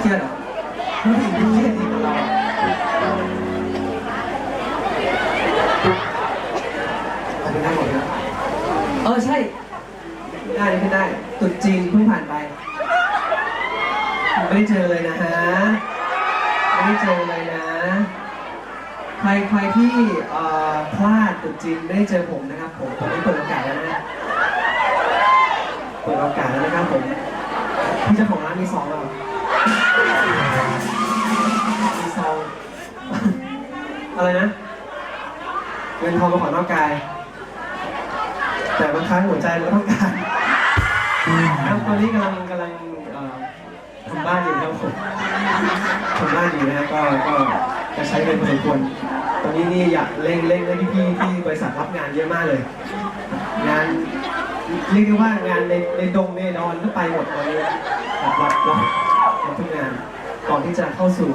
เครียดเหรอผู้หญิงที่เครียดีกว่าเราอันนี้ได้หมดเลยนะเออใช่ได้ไม่ได้ตรุดจีนเพิ่งผ่านไปไม่ได้เจอเลยนะฮะไม่ได้เจอเลยนะ ใครใครที่เอ่อพลาดตรุดจีนไม่ได้เจอผมนะครับผมตอนนี้เปิดโอกาสแล้วนะเปิดโอกาสแล้วนะครับผมพี่เจ้าของร้านมีซองแล้ว อมีซองอะไรนะ เงินทองมาขอนอกกาย แต่บางครั้งหัวใจเราต้องการครับตอนนี้กำลังกำลังเอ่อทำบ้านอยู่ครับผมทำบ้านอยู่นะฮะก็ก็จะใช้เงินพอสมควรตอนนี้นี่อยากเร่งเร่งให้พี่ๆที่บริษัทรับงานเยอะมากเลย งานเรียกได้ว่างานในในดงในดอนก็ไปหมดตอนนี้รับรับรับรับทุกงาน ก่อนที่จะเข้าสู่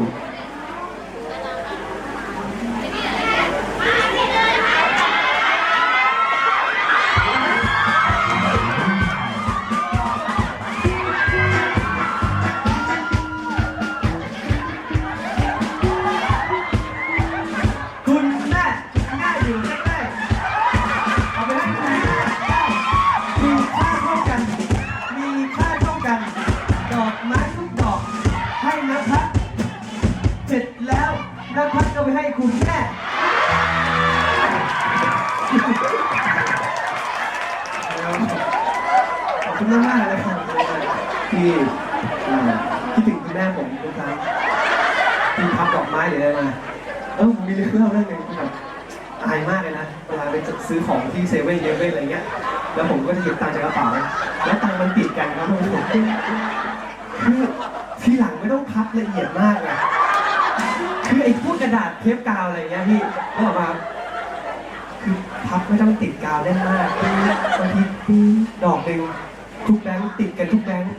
แล้วนภัสก็ไปให้คุณแม่ขอบคุณมากๆเลยครับที่อ่อคิดถึงคุณแม่ผมทุกครั้งที่พับดอกไม้หรืออะไรมาเออผมมีเรื่องเล่าเรื่องหนึงที่แบบอายมากเลยนะเวลาไปซื้อของที่เซเว่นเยเว่นอะไรเงี้ย แล้วผมก็จะหยิบตังค์จากกระเป๋าแล้วตังค์มันติดกันครับผมคือทีหลังไม่ต้องพับละเอียดมากเลย คือไอ้พวกกระดาษเทปกาวอะไรเงี้ยพี่ก็ออกมาคือพับไม่ต้องติดกาวแน่นมากบางทีปีดอกหนึ่งทุกแบงค์ติดกันทุกแบงค์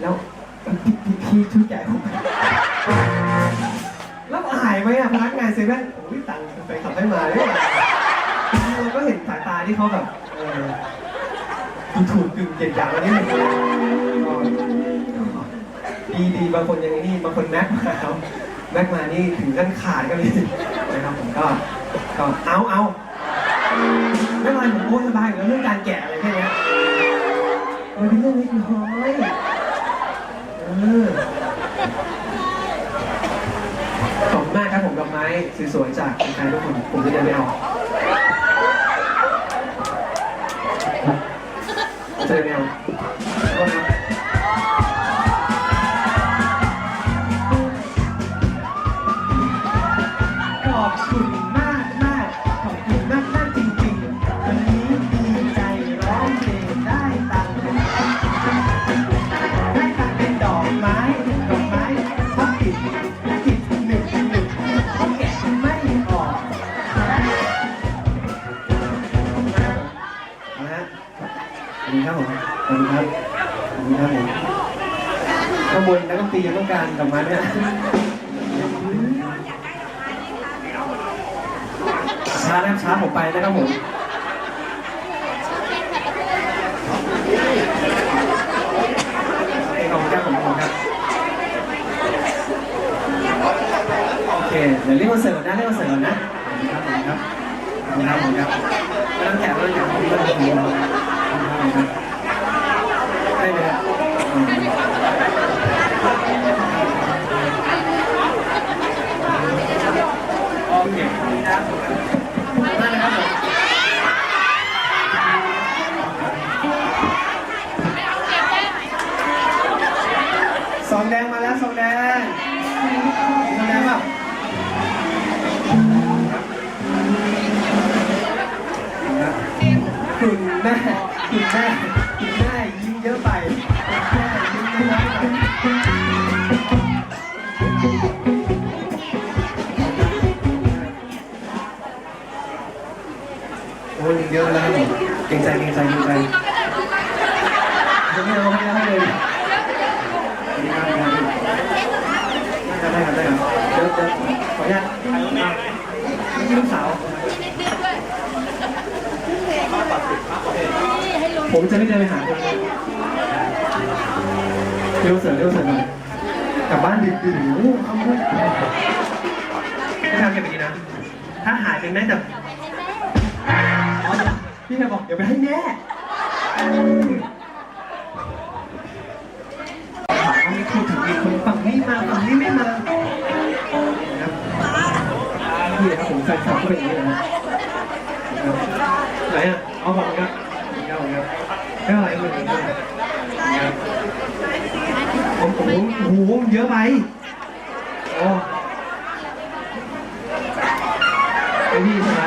แล้วพี่พี่พี่ช่วยแกะผมแล้วอายไหมอะพนักงานเซเว่นโอ้ยตังค์ไปขับให้มาเลยเราก็เห็นสายตาที่เขาแบบเออดูถูกกึ่งเกลียดหยามอันนี้ดีดีบางคนยังนี่บางคนแม็กมาครับ แม็กมานี่ถึงขั้นขาดกันเลยนะครับผมก็ก็เอาเอาไม่เป็นไรผมพูดสบายอยู่แล้วเรื่องการแกะอะไรแค่เนี้ยมันเป็นเรื่องเล็กน้อยเออขอบคุณมากครับผมดอกไม้สวยๆจากใครทุกคนผมจะเดินไปเอา คุณครับผมขอบคุณครับขอบคุณครับผมข้างบนนักดนตรียังต้องการดอกไม้ไหมฮะช้านะครับช้าผมไปนะครับผมขอบคุณครับขอบคุณครับโอเคเดี๋ยวเรียกมาเสิร์ฟนะเรียกมาเสิร์ฟนะขอบคุณครับขอบคุณครับขอบคุณครับไม่ต้องแถมไม่ต้องแขอบคุณครับขอบคุณครับขอบคุณครับ ได้เลยครับโอเคขอบคุณครับขอบคุณมากนะครับผมสองแดงมาแล้วสองแดงสองแดงเปล่าคุณแม่ คุณแม่คุณแม่ยิ้มเยอะไปคุณแม่ยิ้มน้อยไปโอ้ยเยอะแล้วครับเกรงใจเกรงใจเกรงใจจะไม่เอาไม่เอาเลยดีมากดีมากได้ครับได้ครับเดี๋ยวเดี๋ยวขออนุญาตลูกสาว ผมจะไม่เดินไปหาคุณเร็วเสริมเร็วเสริมหน่อยกลับบ้านดึกดื่นโอ้เขาพูดพี่ทำเก็บไปดีนะ ถ้าหายเป็นแม่แต่พี่แม่บอกเดี๋ยวไปให้แม่ถามว่าไม่พูดถึงอีกคนฝั่งนี้มาฝั่งนี้ไม่มานะครับนี่นะครับผมแฟนคลับก็เป็นอย่างนี้นะไหนอะเอาบอก ไม่เอาอะไรเลยนะครับโอ้โหโอ้โหเยอะไปโอ้ไอพี่ใช่ไหม